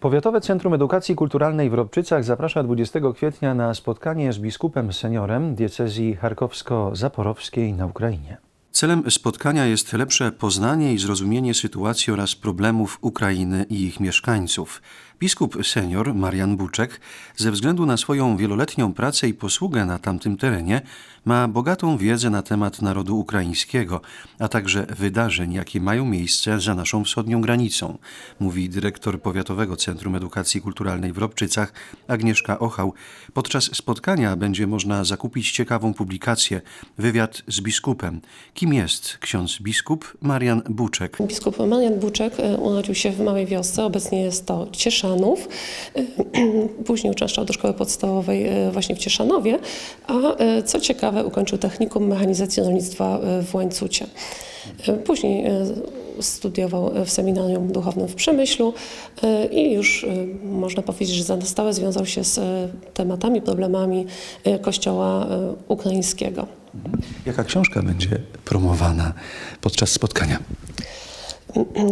Powiatowe Centrum Edukacji Kulturalnej w Robczycach zaprasza 20 kwietnia na spotkanie z biskupem seniorem diecezji charkowsko-zaporowskiej na Ukrainie. Celem spotkania jest lepsze poznanie i zrozumienie sytuacji oraz problemów Ukrainy i ich mieszkańców. Biskup senior Marian Buczek ze względu na swoją wieloletnią pracę i posługę na tamtym terenie ma bogatą wiedzę na temat narodu ukraińskiego, a także wydarzeń, jakie mają miejsce za naszą wschodnią granicą, mówi dyrektor Powiatowego Centrum Edukacji Kulturalnej w Robczycach Agnieszka Ochał. Podczas spotkania będzie można zakupić ciekawą publikację, wywiad z biskupem. Kim jest ksiądz biskup Marian Buczek? Biskup Marian Buczek e, urodził się w małej wiosce, obecnie jest to Cieszanów. Później uczęszczał do szkoły podstawowej e, właśnie w Cieszanowie, a e, co ciekawe ukończył technikum mechanizacji rolnictwa e, w Łańcucie. Później studiował w seminarium duchownym w Przemyślu i już można powiedzieć, że na stałe związał się z tematami, problemami kościoła ukraińskiego. Jaka książka będzie promowana podczas spotkania?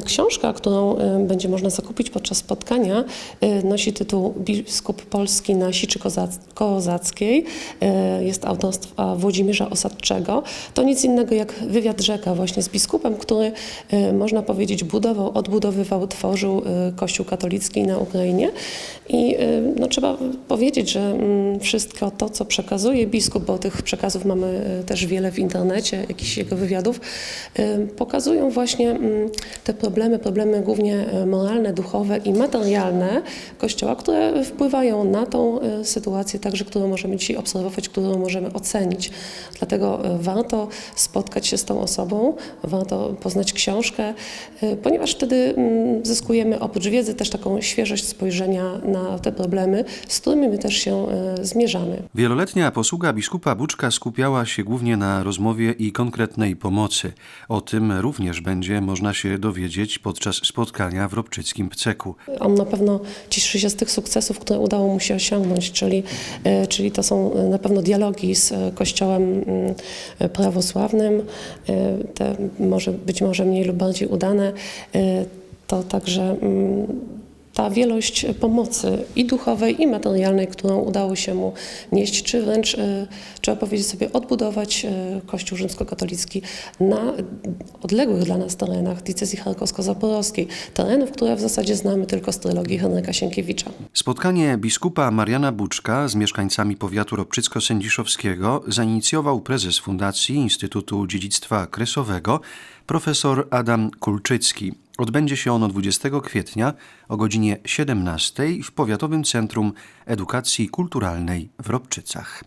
Książka, którą y, będzie można zakupić podczas spotkania, y, nosi tytuł Biskup Polski na Siczy Kozac- Kozackiej. Y, Jest autorstwa Włodzimierza Osadczego. To nic innego jak wywiad rzeka właśnie z biskupem, który można powiedzieć budował, odbudowywał, tworzył Kościół katolicki na Ukrainie. I no, trzeba powiedzieć, że mm, wszystko to, co przekazuje biskup, bo tych przekazów mamy też wiele w internecie, jakichś jego wywiadów, pokazują właśnie mm, te problemy, problemy głównie e, moralne, duchowe i materialne Kościoła, które wpływają na tą e, sytuację także, którą możemy dzisiaj obserwować, którą możemy ocenić. Dlatego e, warto spotkać się z tą osobą, warto poznać książkę, ponieważ wtedy mm, zyskujemy oprócz wiedzy też taką świeżość spojrzenia na te problemy, z którymi my też się zmierzamy. Wieloletnia posługa biskupa Buczka skupiała się głównie na rozmowie i konkretnej pomocy. O tym również będzie można się dowiedzieć podczas spotkania w Robczyckim Pceku. On na pewno cieszy się z tych sukcesów, które udało mu się osiągnąć, czyli, e, czyli to są e, na pewno dialogi z e, Kościołem mm, prawosławnym, te może, być może mniej lub bardziej udane. To także mm, ta wielość pomocy i duchowej, i materialnej, którą udało się mu nieść, czy wręcz, e, trzeba powiedzieć sobie, odbudować e, Kościół rzymskokatolicki na odległych dla nas terenach diecezji charkowsko-zaporowskiej, terenów, które w zasadzie znamy tylko z trylogii Henryka Sienkiewicza. Spotkanie biskupa Mariana Buczka z mieszkańcami powiatu robczycko-sędziszowskiego zainicjował prezes Fundacji Instytutu Dziedzictwa Kresowego profesor Adam Kulczycki. Odbędzie się ono 20 kwietnia o godzinie 17 w Powiatowym Centrum Edukacji Kulturalnej w Robczycach.